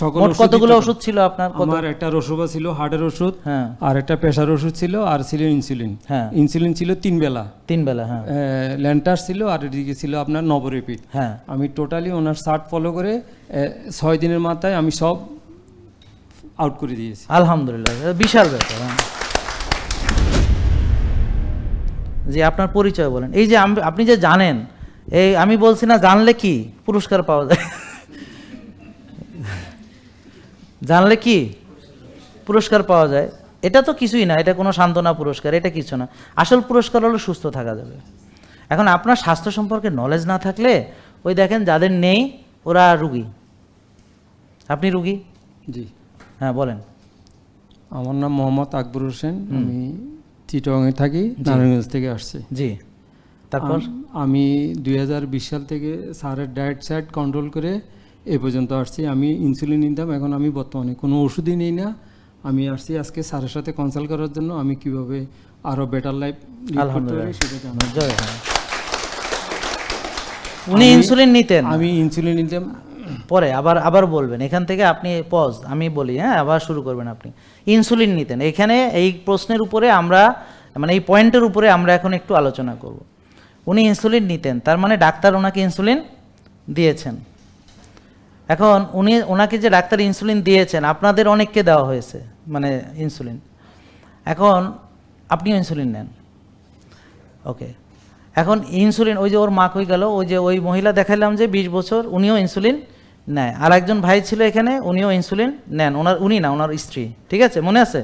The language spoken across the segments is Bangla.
সকল কতগুলো ওষুধ ছিল আপনার? আমার একটা রসুবা ছিল হার্টের ওষুধ হ্যাঁ। আর একটা প্রেশার ওষুধ ছিল আর ছিল ইনসুলিন। হ্যাঁ। ইনসুলিন ছিল তিন বেলা। তিন বেলা হ্যাঁ। ল্যান্টাস ছিল আর এদিকে ছিল আপনার নবরেপিড। হ্যাঁ। আমি টোটালি ওনার শার্ট ফলো করে ছয় দিনের মাথায় আমি সব আউট করে দিয়েছি। আলহামদুলিল্লাহ বিশাল ব্যাপার হ্যাঁ। জি আপনার পরিচয় বলেন। এই যে আপনি যে জানেন এই আমি বলছি না জানলে কি পুরস্কার পাওয়া যায়? জানলে কি? পুরস্কার পাওয়া যায়। এটা তো কিছুই না এটা কোনো সান্ত্বনা পুরস্কার এটা কিছু না। আসল পুরস্কার হলো সুস্থ থাকা যাবে। এখন আপনার স্বাস্থ্য সম্পর্কে নলেজ না থাকলে ওই দেখেন যাদের নেই ওরা রুগী। আপনি রুগী? জি। হ্যাঁ বলেন। আমার নাম মোহাম্মদ আকবর হোসেন আমি চিটংয়ে থাকি নারায়ণগঞ্জ থেকে আসছি। জি। তারপর? আমি দুই হাজার বিশ সাল থেকে স্যারের ডায়েট সাইট কন্ট্রোল করে এ পর্যন্ত আসছি। আমি ইনসুলিন নিতাম এখন আমি বর্তমানে কোনো ওষুধই নিই না। আমি আসছি আজকে স্যারের সাথে কনসাল্ট করার জন্য। আমি কীভাবে আরও বেটার লাইফ আলহামদুলিল্লাহ। সেটা উনি ইনসুলিন নিতেন? আমি ইনসুলিন নিতাম। পরে আবার আবার বলবেন। এখান থেকে আপনি পজ আমি বলি হ্যাঁ আবার শুরু করবেন আপনি। ইনসুলিন নিতেন। এখানে এই প্রশ্নের উপরে আমরা মানে এই পয়েন্টের উপরে আমরা এখন একটু আলোচনা করব। উনি ইনসুলিন নিতেন। তার মানে ডাক্তার ওনাকে ইনসুলিন দিয়েছেন। এখন উনি ওনাকে যে ডাক্তার ইনসুলিন দিয়েছেন, আপনাদের অনেককে দেওয়া হয়েছে মানে ইনসুলিন। এখন আপনিও ইনসুলিন নেন। ওকে। এখন ইনসুলিন, ওই যে ওর মা কই গেল, ওই যে ওই মহিলা দেখালাম যে বিশ বছর, উনিও ইনসুলিন নেয়। আর একজন ভাই ছিল এখানে, উনিও ইনসুলিন নেন। ওনার, উনি না, ওনার স্ত্রী। ঠিক আছে? মনে আছে?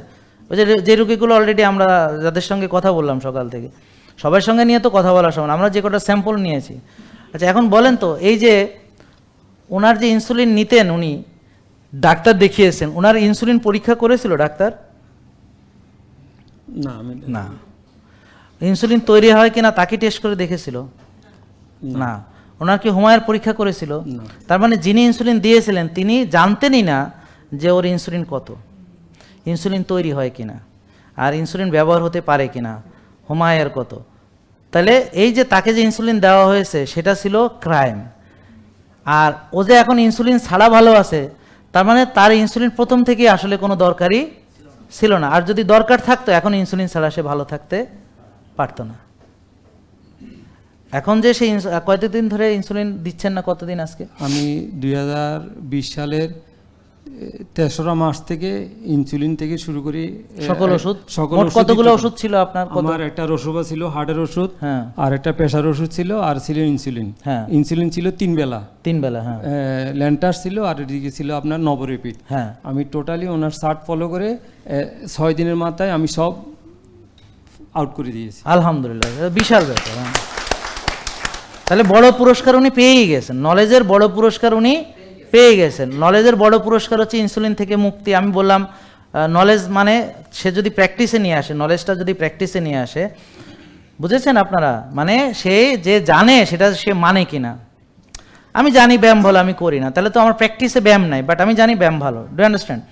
ওই যে যে রুগীগুলো অলরেডি আমরা যাদের সঙ্গে কথা বললাম সকাল থেকে। সবার সঙ্গে নিয়ে তো কথা বলার সময় আমরা যে কটা স্যাম্পল নিয়েছি। আচ্ছা এখন বলেন তো, এই যে ওনার যে ইনসুলিন নিতেন উনি ডাক্তার দেখিয়েছেন ওনার ইনসুলিন পরীক্ষা করেছিল ডাক্তার? না না। ইনসুলিন তৈরি হয় কিনা তাকে টেস্ট করে দেখেছিল? না। ওনার কি হুমায়ের পরীক্ষা করেছিল? তার মানে যিনি ইনসুলিন দিয়েছিলেন তিনি জানতেনই না যে ওর ইনসুলিন কত ইনসুলিন তৈরি হয় কিনা আর ইনসুলিন ব্যবহার হতে পারে কিনা হুমায়ের কত। তাহলে এই যে তাকে যে ইনসুলিন দেওয়া হয়েছে সেটা ছিল ক্রাইম। আর ও যে এখন ইনসুলিন ছাড়া ভালো আছে, তার মানে তার ইনসুলিন প্রথম থেকেই আসলে কোনো দরকারই ছিল না। আর যদি দরকার থাকতো, এখন ইনসুলিন ছাড়া সে ভালো থাকতে পারতো না। এখন যে সেই কতদিন ধরে ইনসুলিন দিচ্ছেন না, কতদিন আজকে? আমি দুই হাজার বিশ সালের তেসরা মাস থেকে ইনসুলিন থেকে শুরু করি সকল ওষুধ? সকল কতগুলো ওষুধ ছিল আপনার? আমার একটা রসুবা ছিল হার্টের ওষুধ হ্যাঁ। আর একটা প্রেশার ওষুধ ছিল আর ছিল ইনসুলিন হ্যাঁ। ইনসুলিন ছিল তিন বেলা। তিন বেলা হ্যাঁ। ল্যান্টাস ছিল আর এদিকে ছিল আপনার নবরেপিড হ্যাঁ। আমি টোটালি ওনার শার্ট ফলো করে ছয় দিনের মাথায় আমি সব আউট করে দিয়েছি। আলহামদুলিল্লাহ বিশাল ব্যাপার হ্যাঁ। তাহলে বড় পুরস্কার উনি পেয়েই গেছেন। নলেজের বড় পুরস্কার উনি পেয়ে গেছেন। নলেজের বড় পুরস্কার হচ্ছে ইনসুলিন থেকে মুক্তি। আমি বললাম নলেজ মানে সে যদি প্র্যাকটিসে নিয়ে আসে নলেজটা যদি প্র্যাকটিসে নিয়ে আসে, বুঝেছেন আপনারা? মানে সে যে জানে সেটা সে মানে কিনা। আমি জানি ব্যায়াম ভালো, আমি করি না। তাহলে তো আমার প্র্যাকটিসে ব্যায়াম নাই বাট আমি জানি ব্যায়াম ভালো। ডু আন্ডারস্ট্যান্ড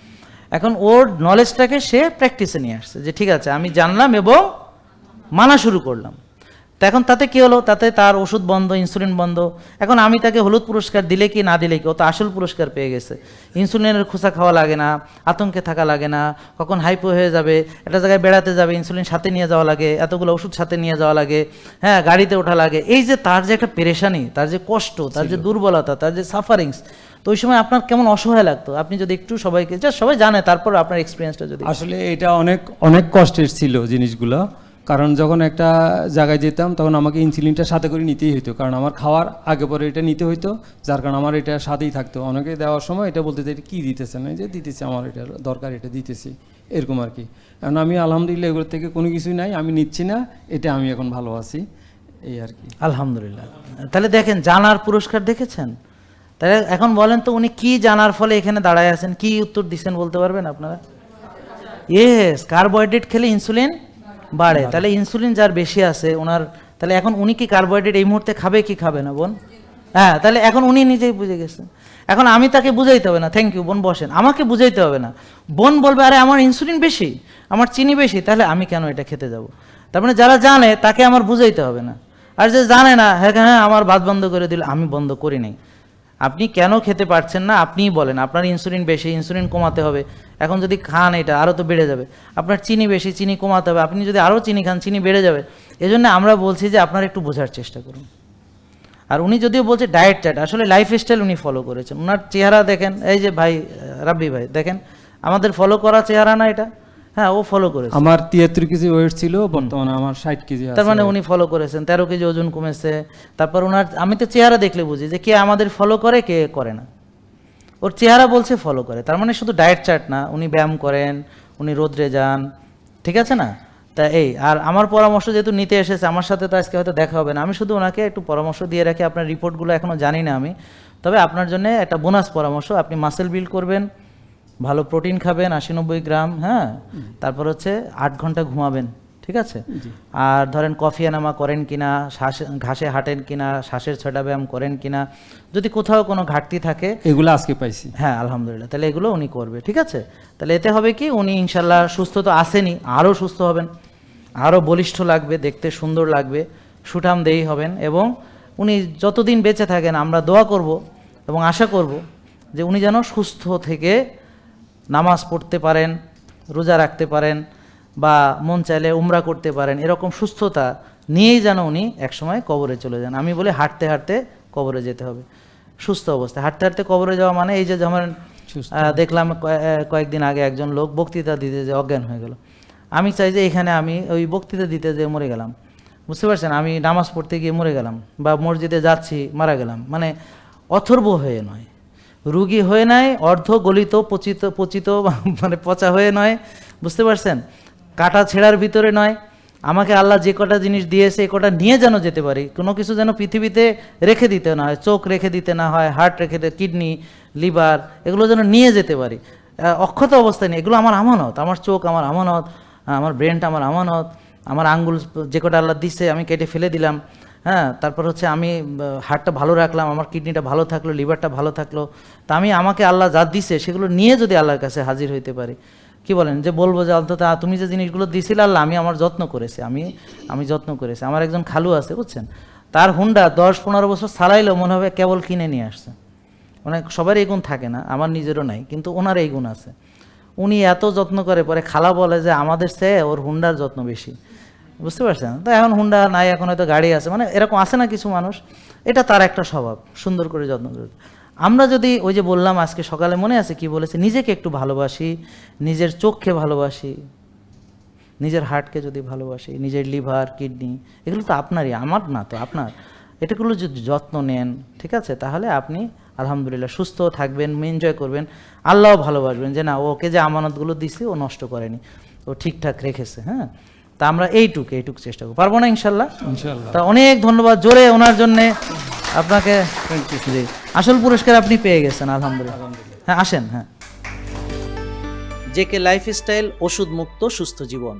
এখন ওর নলেজটাকে সে প্র্যাকটিসে নিয়ে আসছে যে, ঠিক আছে, আমি জানলাম এবং মানা শুরু করলাম। তো এখন তাতে কি হলো? তাতে তার ওষুধ বন্ধ ইনসুলিন বন্ধ। এখন আমি তাকে হলুদ পুরস্কার দিলে কি না দিলে কি? ও তো আসল পুরস্কার পেয়ে গেছে। ইনসুলিনের খোসা খাওয়া লাগে না আতঙ্কে থাকা লাগে না কখন হাইপো হয়ে যাবে একটা জায়গায় বেড়াতে যাবে ইনসুলিন সাথে নিয়ে যাওয়া লাগে এতগুলো ওষুধ সাথে নিয়ে যাওয়া লাগে হ্যাঁ গাড়িতে ওঠা লাগে। এই যে তার যে একটা পেরেশানি তার যে কষ্ট তার যে দুর্বলতা তার যে সাফারিংস তো ওই সময় আপনার কেমন অসহায় লাগতো? আপনি যদি একটু সবাইকে যা সবাই জানে তারপর আপনার এক্সপিরিয়েন্সটা যদি আসলে এটা অনেক অনেক কষ্টের ছিল জিনিসগুলো। কারণ যখন একটা জায়গায় যেতাম, তখন আমাকে ইনসুলিনটা সাথে করে নিতেই হতো কারণ আমার খাওয়ার আগে পরে এটা নিতে হতো যার কারণে আমার এটা সাথেই থাকতো। অনেকে দেওয়ার সময় এটা বলতে এটা কী দিতেছে না যে, দিতেছে, আমার এটা দরকার, এটা দিতেছি। এরকম আর কি। কারণ আমি আলহামদুলিল্লাহ এগুলোর থেকে কোনো কিছুই নাই, আমি নিচ্ছি না, এটা আমি এখন ভালো আছি, এই আর কি। আলহামদুলিল্লাহ। তাহলে দেখেন, জানার পুরস্কার দেখেছেন? তাহলে এখন বলেন তো উনি কি জানার ফলে এখানে দাঁড়ায় আছেন? কি উত্তর দিচ্ছেন বলতে পারবেন আপনারা? ইয়েস কার্বোহাইড্রেট খেলে ইনসুলিন বাড়ে। তাহলে ইনসুলিন যার বেশি আছে ওনার তাহলে এখন উনি কি কার্বোহাইড্রেট এই মুহূর্তে খাবে কি খাবে না বোন? হ্যাঁ তাহলে এখন উনি নিজেই বুঝে গেছেন এখন আমি তাকে বুঝাইতে হবে না থ্যাংক ইউ বোন বসেন। আমাকে বুঝাইতে হবে না। বোন বলবে আরে আমার ইনসুলিন বেশি আমার চিনি বেশি তাহলে আমি কেন এটা খেতে যাব? তার মানে যারা জানে তাকে আমার বুঝাইতে হবে না। আর যে জানে না হ্যাঁ হ্যাঁ আমার ভাত বন্ধ করে দিল আমি বন্ধ করি নাই। আপনি কেন খেতে পারছেন না? আপনিই বলেন। আপনার ইনসুলিন বেশি ইনসুলিন কমাতে হবে। এখন যদি খান এটা আরও তো বেড়ে যাবে। আপনার চিনি বেশি, চিনি কমাতে হবে। আপনি যদি আরও চিনি খান, চিনি বেড়ে যাবে। এজন্য আমরা বলছি যে আপনারা একটু বোঝার চেষ্টা করুন। আর উনি যদিও বলছে ডায়েট চার্ট আসলে লাইফ স্টাইল উনি ফলো করেছেন। ওনার চেহারা দেখেন, এই যে ভাই, রাব্বি ভাই, দেখেন, আমাদের ফলো করা চেহারা না এটা? হ্যাঁ ও ফলো করেছে। আমার তিয়াত্তর কেজি ওয়েট ছিল বর্তমানে আমার ষাট কেজি তার মানে উনি ফলো করেছেন তেরো কেজি ওজন কমেছে। তারপর ওনার আমি তো চেহারা দেখলে বুঝি যে কে আমাদের ফলো করে কে করে না। ওর চেহারা বলছে ফলো করে তার মানে শুধু ডায়েট চার্ট না উনি ব্যায়াম করেন উনি রোদ্রে যান ঠিক আছে না? তা এই আর আমার পরামর্শ যেহেতু নিতে এসেছে আমার সাথে তো আজকে হয়তো দেখা হবে না। আমি শুধু ওনাকে একটু পরামর্শ দিয়ে রাখি আপনার রিপোর্টগুলো এখনও জানি না আমি। তবে আপনার জন্য একটা বোনাস পরামর্শ আপনি মাসেল বিল্ড করবেন ভালো প্রোটিন খাবেন আশি নব্বই গ্রাম হ্যাঁ? তারপর হচ্ছে আট ঘণ্টা ঘুমাবেন ঠিক আছে? আর ধরেন কফি এনামা করেন কিনা শ্বাস ঘাসে হাঁটেন কিনা শ্বাসের ছটা ব্যায়াম করেন কিনা যদি কোথাও কোনো ঘাটতি থাকে এগুলো আজকে পাইছি। হ্যাঁ আলহামদুলিল্লাহ তাহলে এগুলো উনি করবে ঠিক আছে? তাহলে এতে হবে কি উনি ইনশাল্লাহ সুস্থ তো আসেনি আরও সুস্থ হবেন আরও বলিষ্ঠ লাগবে দেখতে সুন্দর লাগবে সুঠাম দেই হবেন এবং উনি যতদিন বেঁচে থাকেন আমরা দোয়া করব এবং আশা করব যে উনি যেন সুস্থ থেকে নামাজ পড়তে পারেন রোজা রাখতে পারেন বা মন চাইলে উমরা করতে পারেন এরকম সুস্থতা নিয়েই যেন উনি একসময় কবরে চলে যান। আমি বলি হাঁটতে হাঁটতে কবরে যেতে হবে। সুস্থ অবস্থায় হাঁটতে হাঁটতে কবরে যাওয়া মানে এই যে যেমন দেখলাম কয়েকদিন আগে একজন লোক বক্তৃতা দিতে যে অজ্ঞান হয়ে গেল। আমি চাই যে এখানে আমি ওই বক্তৃতা দিতে যে মরে গেলাম। বুঝতে পারছেন? আমি নামাজ পড়তে গিয়ে মরে গেলাম বা মসজিদে যাচ্ছি মারা গেলাম। মানে অথর্ব হয়ে নয়। রুগী হয়ে নয় অর্ধ গলিত পচিত পচিত মানে পচা হয়ে নয়। বুঝতে পারছেন? কাটা ছেঁড়ার ভিতরে নয়। আমাকে আল্লাহ যে কটা জিনিস দিয়েছে, এ কটা নিয়ে যেন যেতে পারি। কোনো কিছু যেন পৃথিবীতে রেখে দিতে না হয়। চোখ রেখে দিতে না হয়, হার্ট রেখে দিতে, কিডনি, লিভার, এগুলো যেন নিয়ে যেতে পারি। অক্ষত অবস্থায় নেই। এগুলো আমার আমানত। আমার চোখ আমার আমানত, আমার ব্রেনটা আমার আমানত, আমার আঙ্গুল যে কটা আল্লাহ দিচ্ছে আমি কেটে ফেলে দিলাম। হ্যাঁ তারপর হচ্ছে আমি হার্টটা ভালো রাখলাম, আমার কিডনিটা ভালো থাকল, লিভারটা ভালো থাকল। তা আমি, আমাকে আল্লাহ যা দিছে, সেগুলো নিয়ে যদি আল্লাহর কাছে হাজির হইতে পারি, কি বলেন? যে বলব যে, অন্তত তুমি যে জিনিসগুলো দিছিলে আল্লাহ, আমি আমার যত্ন করেছি, আমি আমি যত্ন করেছি। আমার একজন খালু আছে, বুঝছেন? তার হুন্ডা দশ পনেরো বছর চালাইলো, মনে হবে কেবল কিনে নিয়ে আসছে। মানে সবার এই গুণ থাকে না, আমার নিজেরও নাই, কিন্তু ওনার এই গুণ আছে। উনি এত যত্ন করে, পরে খালা বলে যে, আমাদের চেয়ে ওর হুন্ডার যত্ন বেশি। বুঝতে পারছেন? তো এখন হুন্ডা নাই, এখন হয়তো গাড়ি আছে। মানে এরকম আছে না কিছু মানুষ? এটা তার একটা স্বভাব, সুন্দর করে যত্ন করে। আমরা যদি ওই যে বললাম আজকে সকালে মনে আছে কি বলেছে? নিজেকে একটু ভালোবাসি, নিজের চোখকে ভালোবাসি, নিজের হার্টকে যদি ভালোবাসি, নিজের লিভার, কিডনি, এগুলো তো আপনারই, আমার না তো, আপনার। এটাগুলো যদি যত্ন নেন, ঠিক আছে? তাহলে আপনি আলহামদুলিল্লাহ সুস্থ থাকবেন এনজয় করবেন। আল্লাহও ভালোবাসবেন যে না, ওকে যে আমানতগুলো দিছি, ও নষ্ট করেনি। ও ঠিকঠাক রেখেছে হ্যাঁ? তা আমরা এইটুকু এইটুকু চেষ্টা করব। পারব না ইনশাল্লাহ? তা অনেক ধন্যবাদ। জোরে ওনার জন্য আপনাকে জি। আসল পুরস্কার আপনি পেয়ে গেছেন আলহামদুলিল্লাহ। হ্যাঁ আসেন হ্যাঁ। জেকে লাইফস্টাইল ওষুধ মুক্ত সুস্থ জীবন।